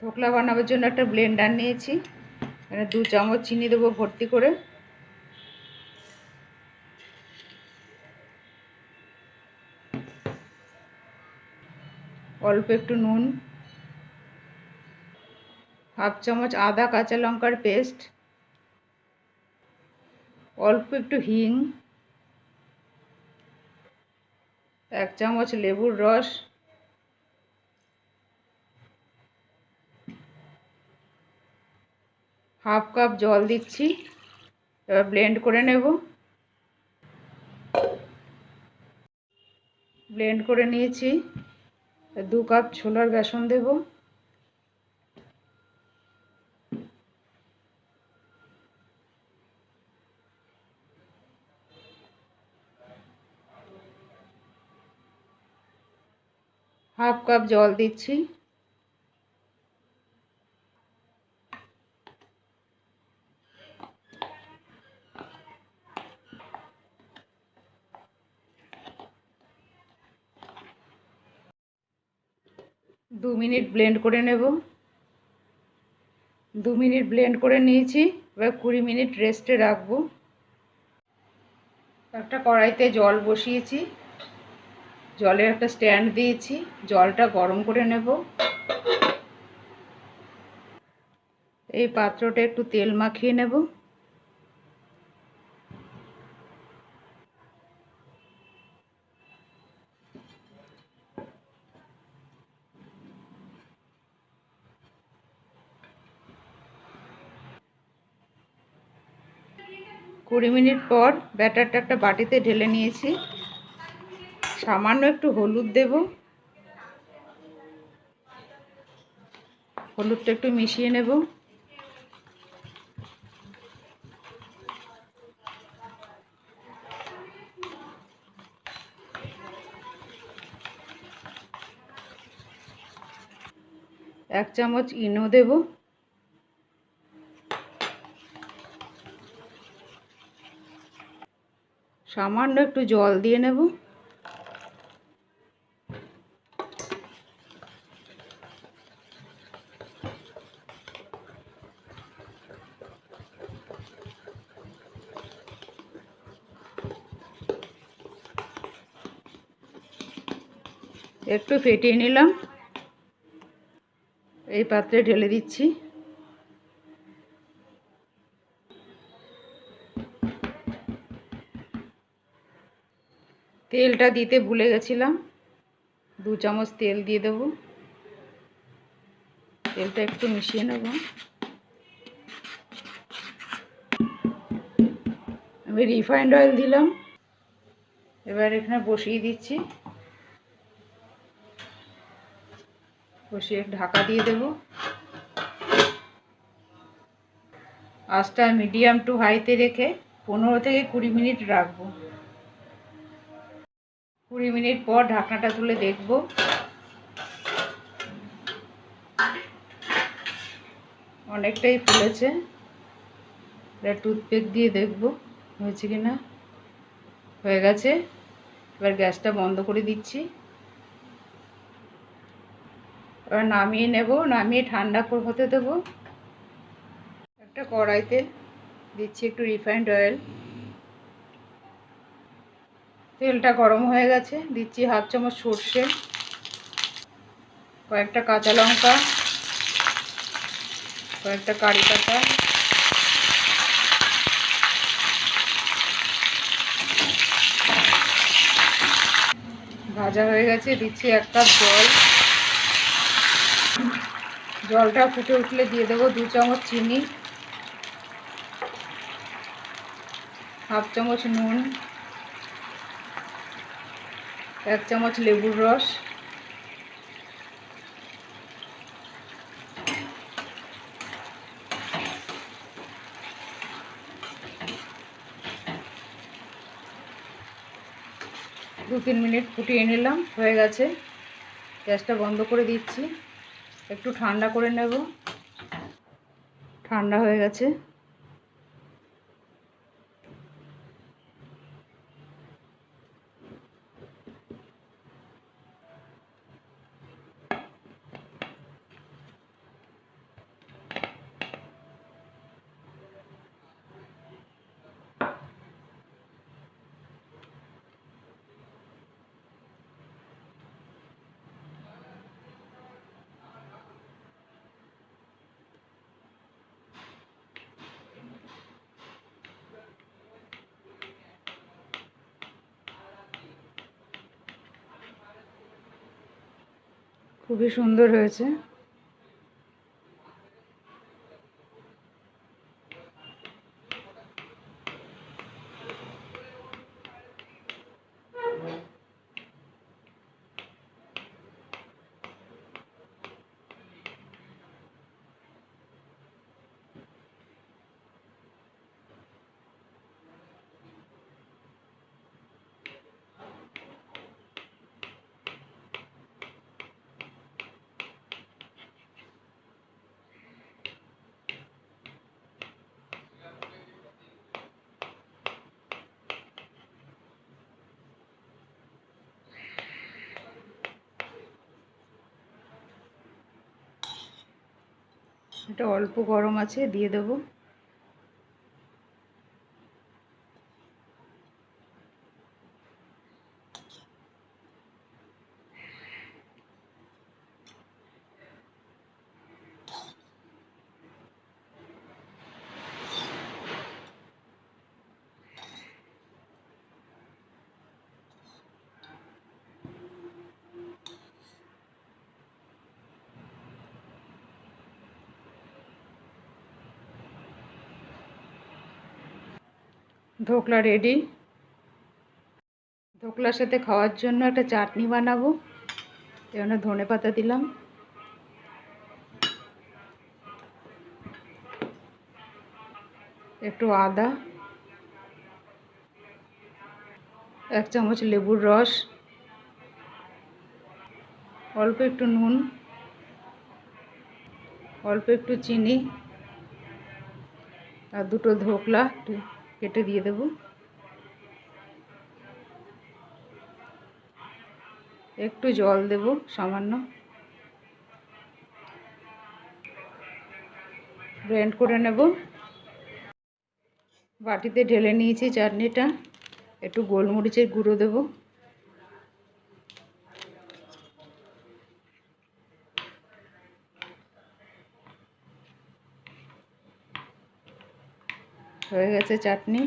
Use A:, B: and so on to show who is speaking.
A: ধোকলা বানাবার জন্য একটা ব্লেন্ডার নিয়েছি। এখানে দু চামচ চিনি দেবো ভর্তি করে। অল্প একটু নুন। হাফ চামচ আদা কাঁচা লঙ্কার পেস্ট। অল্প একটু হিং। এক চামচ লেবুর রস। হাফ কাপ জল দিচ্ছি, এবার ব্লেন্ড করে নেব। ব্লেন্ড করে নিয়েছি, দু কাপ ছোলার বেসন দেব। হাফ কাপ জল দিচ্ছি। দু মিনিট ব্লেন্ড করে নেব। দু মিনিট ব্লেন্ড করে নিয়েছি, এবার কুড়ি মিনিট রেস্টে রাখব। একটা কড়াইতে জল বসিয়েছি, জলের একটা স্ট্যান্ড দিয়েছি, জলটা গরম করে নেব। এই পাত্রটা একটু তেল মাখিয়ে নেব। কুড়ি মিনিট পর ব্যাটারটা একটা বাটিতে ঢেলে নিয়েছি। সামান্য একটু হলুদ দেব। হলুদটা একটু মিশিয়ে নেব। এক চামচ ইনো দেবো। সামান্য একটু জল দিয়ে নেব। একটু ফেটিয়ে নিলাম। এই পাত্রে ঢেলে দিচ্ছি। তেলটা দিতে ভুলে গেছিলাম। দু চামচ তেল দিয়ে দেবো। তেলটা একটু মিশিয়ে নেব। আমি রিফাইন্ড অয়েল দিলাম। এবার এখানে বসিয়ে দিচ্ছি। বসিয়ে ঢাকা দিয়ে দেব। আঁচটা মিডিয়াম টু হাইতে রেখে পনেরো থেকে কুড়ি মিনিট রাখব। কুড়ি মিনিট পর ঢাকনাটা তুলে দেখব। অনেকটাই ফুলেছে। এটা টুথপেক দিয়ে দেখব, হয়েছে কি না হয়ে গেছে। এবার গ্যাসটা বন্ধ করে দিচ্ছি। এবার নামিয়ে নেব, নামিয়ে ঠান্ডা হতে দেবো। একটা কড়াইতে দিচ্ছি একটু রিফাইন্ড অয়েল তেলটা গরম হয়ে গেছে। দিচ্ছি হাফ চামচ সর্ষে, কয়েকটা কাঁচা লঙ্কা, কয়েকটা কারি পাতা, ভাজা হয়ে গেছে। দিচ্ছি এক কাপ জল। জলটা ফুটে উঠলে দিয়ে দেবো দু চামচ চিনি, হাফ চামচ নুন এক চামচ লেবুর রস। দু তিন মিনিট ফুটিয়ে নিলাম, হয়ে গেছে। গ্যাসটা বন্ধ করে দিচ্ছি। একটু ঠান্ডা করে নেব। ঠান্ডা হয়ে গেছে। খুবই সুন্দর হয়েছে। এটা অল্প গরম আছে দিয়ে দেবো। ধোকলা রেডি ধোকলার সাথে খাওয়ার জন্য একটা চাটনি বানাবো। এখানে ধনে পাতা দিলাম। একটু আদা। এক চামচ লেবুর রস। অল্প একটু নুন। অল্প একটু চিনি। আর দুটো ধোকলা। কেটে দিয়ে দেব। একটু জল দেব সামান্য। ব্লেন্ড করে নেব। বাটিতে ঢেলে নিয়েছি চাটনিটা। একটু গোলমরিচের গুঁড়ো দেব। হয়ে গেছে চাটনি।